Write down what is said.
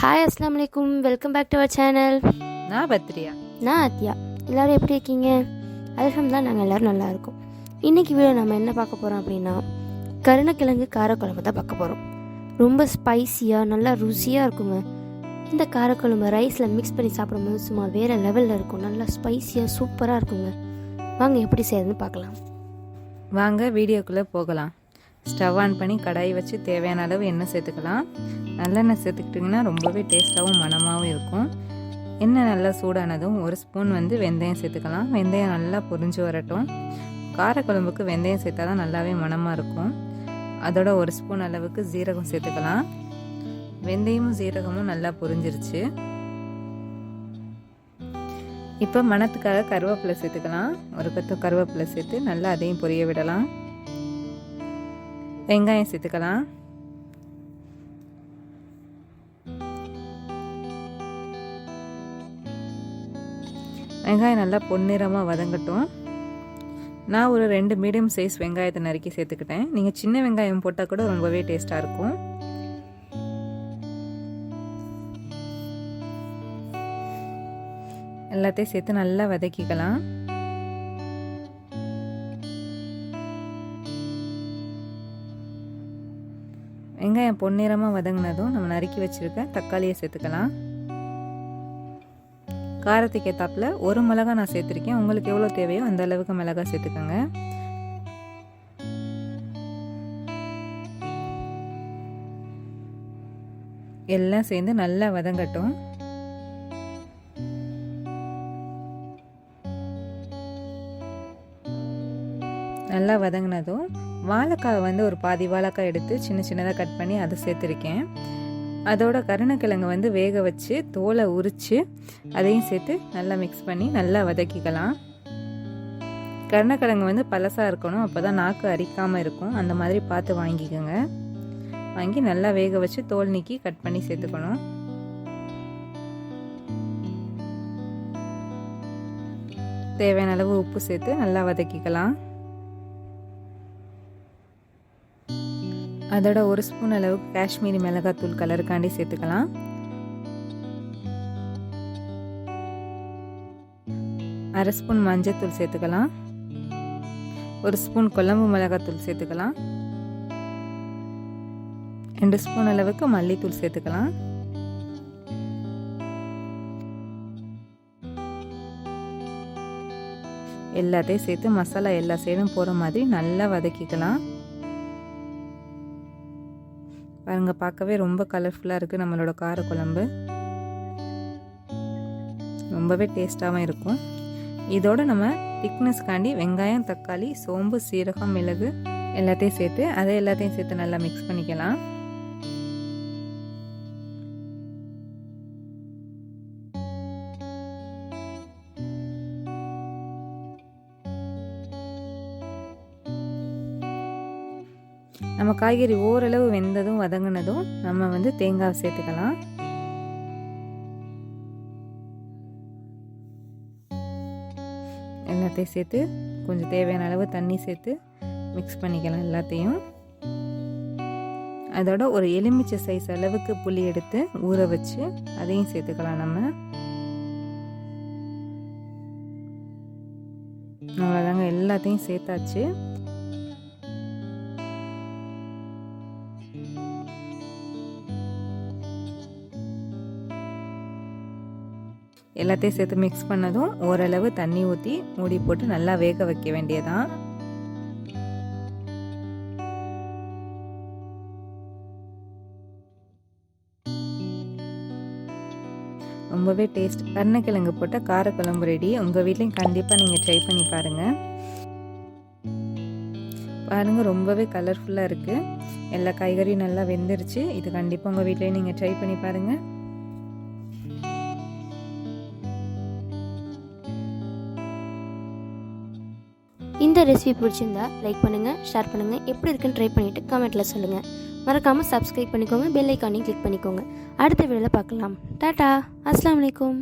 Hi அஸ்லாம் வலைக்கும் welcome back to our channel நான் பத்ரியா. நான் அத்யா எல்லோரும் எப்படி இருக்கீங்க? அல்ஹம்துலில்லாஹ் நாங்கள் எல்லோரும் நல்லா இருக்கோம். இன்றைக்கி வீடியோ நம்ம என்ன பார்க்க போகிறோம் அப்படின்னா கருணக்கிழங்கு காரக்குழம்பு தான் பார்க்க போகிறோம் ரொம்ப ஸ்பைசியாக நல்லா ருசியாக இருக்குங்க. இந்த காரக்குழம்பு ரைஸில் மிக்ஸ் பண்ணி சாப்பிடும்போது சும்மா வேறு லெவலில் இருக்கும். நல்லா ஸ்பைசியாக சூப்பராக இருக்குங்க. வாங்க எப்படி செய்யறதுன்னு பார்க்கலாம். வாங்க வீடியோக்குள்ளே போகலாம். ஸ்டவ் ஆன் பண்ணி கடாய் வச்சு தேவையான அளவு எண்ணெய் சேர்த்துக்கலாம். நல்லெண்ணெய் சேர்த்துக்கிட்டிங்கன்னா ரொம்பவே டேஸ்ட்டாகவும் மணமாகவும் இருக்கும். எண்ணெய் நல்லா சூடானதும் ஒரு ஸ்பூன் வந்து வெந்தயம் சேர்த்துக்கலாம். வெந்தயம் நல்லா பொரிஞ்சு வரட்டும். காரக்குழம்புக்கு வெந்தயம் சேர்த்தா தான் நல்லாவே மணமாக இருக்கும். அதோட ஒரு ஸ்பூன் அளவுக்கு ஜீரகம் சேர்த்துக்கலாம். வெந்தயமும் ஜீரகமும் நல்லா பொரிஞ்சிருச்சு. இப்போ மணத்துக்காக கருவேப்பிலை சேர்த்துக்கலாம். ஒரு பத்து கருவேப்பிலை சேர்த்து நல்லா அதையும் பொரிய விடலாம். வெங்காயம் சேர்த்துக்கலாம். வெங்காயம் நல்லா பொன்னிறமாக வதங்கட்டும். நான் ஒரு ரெண்டு மீடியம் சைஸ் வெங்காயத்தை நறுக்கி சேர்த்துக்கிட்டேன். நீங்கள் சின்ன வெங்காயம் போட்டால் கூட ரொம்பவே டேஸ்ட்டாக இருக்கும். எல்லாத்தையும் சேர்த்து நல்லா வதக்கிக்கலாம். வெங்காயம் பொன்னிறமாக வதங்கினதும் நம்ம நறுக்கி வச்சுருக்க தக்காளியை சேர்த்துக்கலாம். காரத்துக்கு ஏற்றாப்பில் ஒரு மிளகா நான் சேர்த்துருக்கேன். உங்களுக்கு எவ்வளோ தேவையோ அந்த அளவுக்கு மிளகா சேர்த்துக்கோங்க. எல்லாம் சேர்ந்து நல்லா வதங்கட்டும். நல்லா வதங்கினதும் வாழைக்காய் வந்து ஒரு பாதி வாழைக்காய் எடுத்து சின்ன சின்னதாக கட் பண்ணி அதை சேர்த்துருக்கேன். அதோட கருணக்கிழங்கு வந்து வேக வச்சு தோலை உரித்து அதையும் சேர்த்து நல்லா மிக்ஸ் பண்ணி நல்லா வதக்கிக்கலாம். கருணக்கிழங்கு வந்து பழசாக இருக்கணும் அப்போ தான் நாக்கு அரிக்காமல் இருக்கும். அந்த மாதிரி பார்த்து வாங்கிக்கோங்க. வாங்கி நல்லா வேக வச்சு தோல் நீக்கி கட் பண்ணி சேர்த்துக்கணும். தேவையான அளவு உப்பு சேர்த்து நல்லா வதக்கிக்கலாம். அதோட ஒரு ஸ்பூன் அளவுக்கு காஷ்மீரி மிளகாத்தூள் கலருக்காண்டி சேர்த்துக்கலாம். அரை ஸ்பூன் மஞ்சத்தூள் சேர்த்துக்கலாம். ஒரு ஸ்பூன் குழம்பு மிளகாத்தூள் சேர்த்துக்கலாம். ரெண்டு ஸ்பூன் அளவுக்கு மல்லித்தூள் சேர்த்துக்கலாம். எல்லாத்தையும் சேர்த்து மசாலா எல்லா சைடும் போகிற மாதிரி நல்லா வதக்கிக்கலாம். பாருங்க பார்க்கவே ரொம்ப கலர்ஃபுல்லாக இருக்குது நம்மளோட காரக்குழம்பு. ரொம்பவே டேஸ்ட்டாகவும் இருக்கும். இதோட நம்ம திக்னஸ்க்காண்டி வெங்காயம் தக்காளி சோம்பு சீரகம் மிளகு எல்லாத்தையும் சேர்த்து அதை எல்லாத்தையும் சேர்த்து நல்லா மிக்ஸ் பண்ணிக்கலாம். நம்ம காய்கறி ஓரளவு வெந்ததும் வதங்கினதும் நம்ம வந்து தேங்காய் சேர்த்துக்கலாம். எல்லாத்தையும் சேர்த்து கொஞ்சம் தேவையான அளவு தண்ணி சேர்த்து மிக்ஸ் பண்ணிக்கலாம் எல்லாத்தையும். அதோட ஒரு எலுமிச்சை சைஸ் அளவுக்கு புளி எடுத்து ஊற வச்சு அதையும் சேர்த்துக்கலாம் நம்ம. அவ்வளோதாங்க எல்லாத்தையும் சேர்த்தாச்சு. எல்லாத்தையும் சேர்த்து மிக்ஸ் பண்ணதும் ஓரளவு தண்ணி ஊற்றி மூடி போட்டு நல்லா வேக வைக்க வேண்டியதான் ரொம்பவே டேஸ்ட் கருணக்கிழங்கு போட்ட காரக்குழம்பு ரெடி உங்கள் வீட்லேயும் கண்டிப்பாக நீங்கள் ட்ரை பண்ணி பாருங்கள் பாருங்கள் ரொம்பவே கலர்ஃபுல்லாக இருக்குது எல்லா காய்கறியும் நல்லா வெந்துருச்சு. இது கண்டிப்பாக உங்கள் வீட்லேயும் நீங்கள் ட்ரை பண்ணி பாருங்கள் இந்த ரெசிபி பிடிச்சிருந்தா லைக் பண்ணுங்கள் ஷேர் பண்ணுங்கள் எப்படி இருக்குன்னு ட்ரை பண்ணிவிட்டு கமெண்ட்டில் சொல்லுங்கள் மறக்காமல் சப்ஸ்கிரைப் பண்ணிக்கோங்க பெல் ஐக்கானையும் கிளிக் பண்ணிக்கோங்க. அடுத்த வீடியோவில் பார்க்கலாம். டாட்டா அஸ்லாம் வலைக்கம்